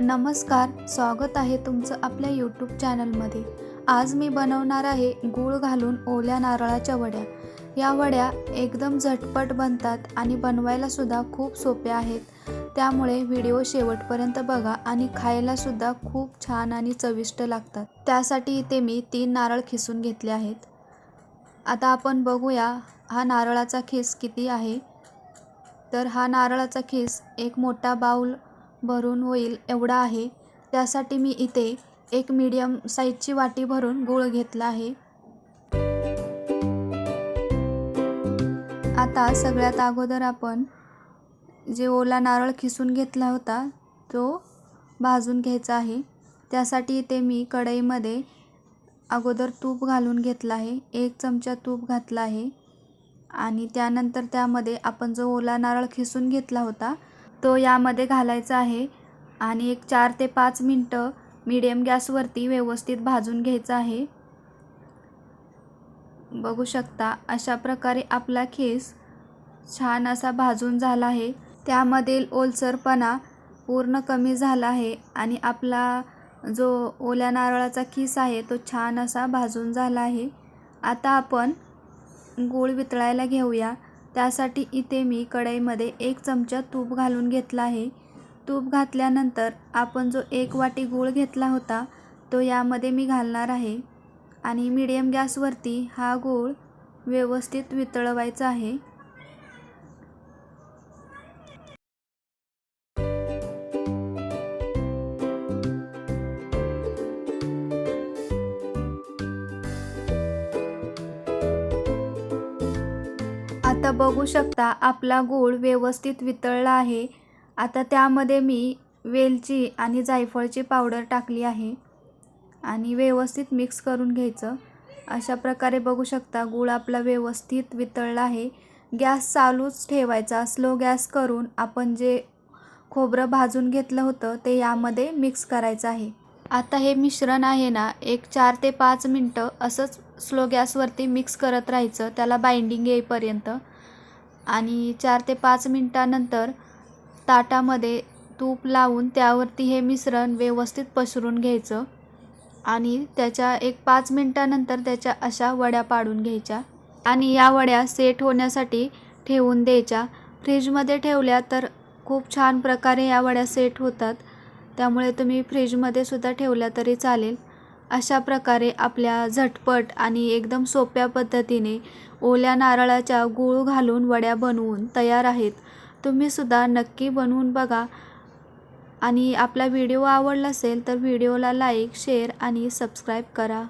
नमस्कार स्वागत आहे तुमचं आपल्या यूट्यूब चॅनलमध्ये आज मी बनवणार आहे गूळ घालून ओल्या नारळाच्या वड्या. या वड्या एकदम झटपट बनतात आणि बनवायलासुद्धा खूप सोप्या आहेत. त्यामुळे व्हिडिओ शेवटपर्यंत बघा आणि खायलासुद्धा खूप छान आणि चविष्ट लागतात. त्यासाठी इथे मी तीन नारळ खिसून घेतले आहेत. आता आपण बघूया हा नारळाचा खीस किती आहे. तर हा नारळाचा खीस एक मोठा बाऊल भरून होईल एवढा आहे. त्यासाठी मी इथे एक मीडियम साईजची वाटी भरून गूळ घेतला आहे. आता सगळ्यात अगोदर आपण जे ओला नारळ खिसून घेतला होता तो भाजून घ्यायचा आहे. त्यासाठी इथे मी कढईमध्ये अगोदर तूप घालून घेतला आहे. एक चमचा तूप घातला आहे. आणि त्यानंतर त्यामध्ये आपण जो ओला नारळ खिसून घेतला होता तो यामध्ये घालायचा आहे आणि एक चार ते पाच मिनटं मीडियम गॅसवरती व्यवस्थित भाजून घ्यायचं आहे. बघू शकता अशा प्रकारे आपला खेस छान असा भाजून झाला आहे. त्यामधील ओलसरपणा पूर्ण कमी झाला आहे आणि आपला जो ओल्या नारळाचा खीस आहे तो छान असा भाजून झाला आहे. आता आपण गूळ वितळायला घेऊया. त्यासाठी इथे मी कढईमध्ये एक चमचा तूप घालून घेतला आहे. तूप घातल्यानंतर आपण जो एक वाटी गूळ घेतला होता तो यामध्ये मी घालणार आहे. आणि मीडियम गॅसवरती हा गूळ व्यवस्थित वितळवायचा आहे. आता बघू शकता आपला गूळ व्यवस्थित वितळला आहे. आता त्यामध्ये मी वेलची आणि जायफळची पावडर टाकली आहे आणि व्यवस्थित मिक्स करून घ्यायचं. अशा प्रकारे बघू शकता गूळ आपला व्यवस्थित वितळला आहे. गॅस चालूच ठेवायचा. स्लो गॅस करून आपण जे खोबरं भाजून घेतलं होतं ते यामध्ये मिक्स करायचं आहे. आता हे मिश्रण आहे ना एक चार ते पाच मिनटं असंच स्लो गॅसवरती मिक्स करत राहायचं. त्याला बाइंडिंग येईपर्यंत. आणि चार ते पाच मिनटानंतर ताटामध्ये तूप लावून त्यावरती हे मिश्रण व्यवस्थित पसरून घ्यायचं आणि त्याच्या एक पाच मिनटानंतर त्याच्या अशा वड्या पाडून घ्यायच्या आणि या वड्या सेट होण्यासाठी ठेवून द्यायच्या. फ्रीजमध्ये ठेवल्या तर खूप छान प्रकारे या वड्या सेट होतात. त्यामुळे तुम्ही फ्रीजमध्ये सुद्धा ठेवल्या तरी चालेल. अशा प्रकारे आपल्या झटपट आणि एकदम सोप्या पद्धतीने ओल्या नारळाच्या गूळ घालून वड्या बनवून तयार आहेत. तुम्हीसुद्धा नक्की बनवून बघा. आणि आपला व्हिडिओ आवडला असेल तर व्हिडिओला लाईक शेअर आणि सबस्क्राईब करा.